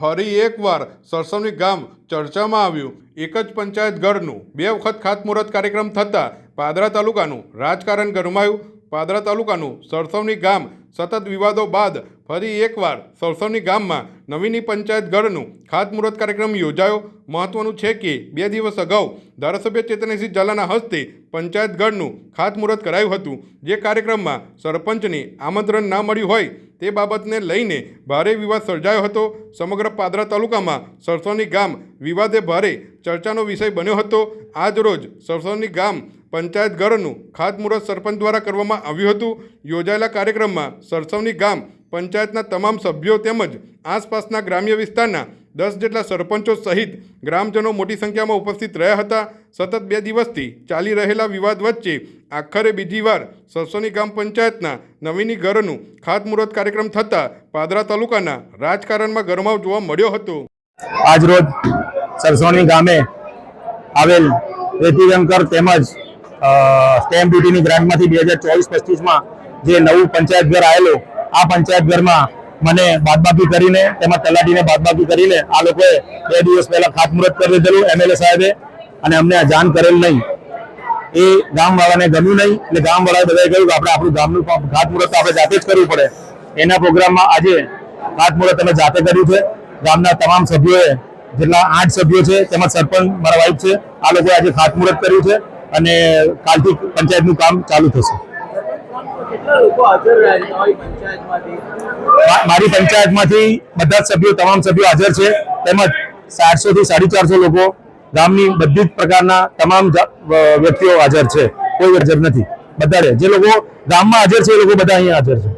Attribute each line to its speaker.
Speaker 1: ફરી એકવાર સરસવની ગામ ચર્ચામાં આવ્યું. એક જ પંચાયત ઘરનું, બે વખત ખાતમુહૂર્ત કાર્યક્રમ થતાં પાદરા તાલુકાનું રાજકારણ ગરમાયું. પાદરા તાલુકાનું સરસવની ગામ સતત વિવાદો બાદ ફરી એકવાર સરસવની ગામમાં નવીની પંચાયત ગઢનું ખાતમુહૂર્ત કાર્યક્રમ યોજાયો. મહત્વનું છે કે બે દિવસ અગાઉ ધારાસભ્ય ચેતનસિંહ ઝાલાના હસ્તે પંચાયત ગઢનું ખાતમુહૂર્ત કરાયું હતું. જે કાર્યક્રમમાં સરપંચને આમંત્રણ ના મળ્યું હોય તે બાબતને લઈને ભારે વિવાદ સર્જાયો હતો. સમગ્ર પાદરા તાલુકામાં સરસવની ગામ વિવાદે ભારે ચર્ચાનો વિષય બન્યો હતો. આજ રોજ સરસવની ગામ પંચાયત ઘરનું ખાતમુહૂર્ત સરપંચ દ્વારા કરવામાં આવ્યું હતું. યોજાયેલા કાર્યક્રમમાં સરસવની ગામ, પંચાયતના તમામ સભ્યો તેમજ આસપાસના ગ્રામ્ય વિસ્તારના દસ જેટલા સરપંચો સહિત ગ્રામજનો મોટી સંખ્યામાં ઉપસ્થિત રહ્યા હતા. સતત બે દિવસથી ચાલી રહેલા વિવાદ વચ્ચે આખરે બીજી વાર સરસોની ગામ પંચાયતના નવીની ઘરનું ખાતમુહૂર્ત કાર્યક્રમ થતાં પાદરા તાલુકાના રાજકારણમાં ગરમાવ જોવા મળ્યો હતો.
Speaker 2: આજ સરસોની ગામે આવેલ રેતીગંકર તેમજ સ્ટેમ્પ ડ્યુટીની ગ્રાન્ટમાંથી બે હજાર ચોવીસ પચીસમાં જે નવું પંચાયત ઘર આવેલું, આ પંચાયત ઘરમાં મને બાદબાકી કરીને, તેમાં તલાટીને બાદબાકી કરીને આ લોકોએ બે દિવસ પહેલા ખાતમુહૂર્ત કરી દીધેલું એમએલએ સાહેબે અને અમને આ જાણ કરેલ નહીં. એ ગામવાળાને ગમ્યું નહીં એટલે ગામવાળાએ બધાએ કહ્યું કે આપણે આપણું ગામનું ખાતમુહૂર્ત આપણે જાતે જ કરવું પડે. એના પ્રોગ્રામમાં આજે ખાતમુહૂર્ત અમે જાતે કર્યું છે. ગામના તમામ સભ્યોએ, જેટલા આઠ સભ્યો છે, તેમાં સરપંચ, મારા વાઇફ છે, આ લોકોએ આજે ખાતમુહૂર્ત કર્યું છે. અને કાલથી પંચાયતનું કામ ચાલુ થશે. મારી પંચાયતમાંથી બધા સભ્યો, તમામ સભ્યો હાજર છે. તેમજ ચારસો થી સાડી ચારસો લોકો ગામની બધી જ પ્રકારના તમામ વ્યક્તિઓ હાજર છે. કોઈ હાજર નથી. બધા જે લોકો ગામમાં હાજર છે, એ લોકો બધા અહીંયા હાજર છે.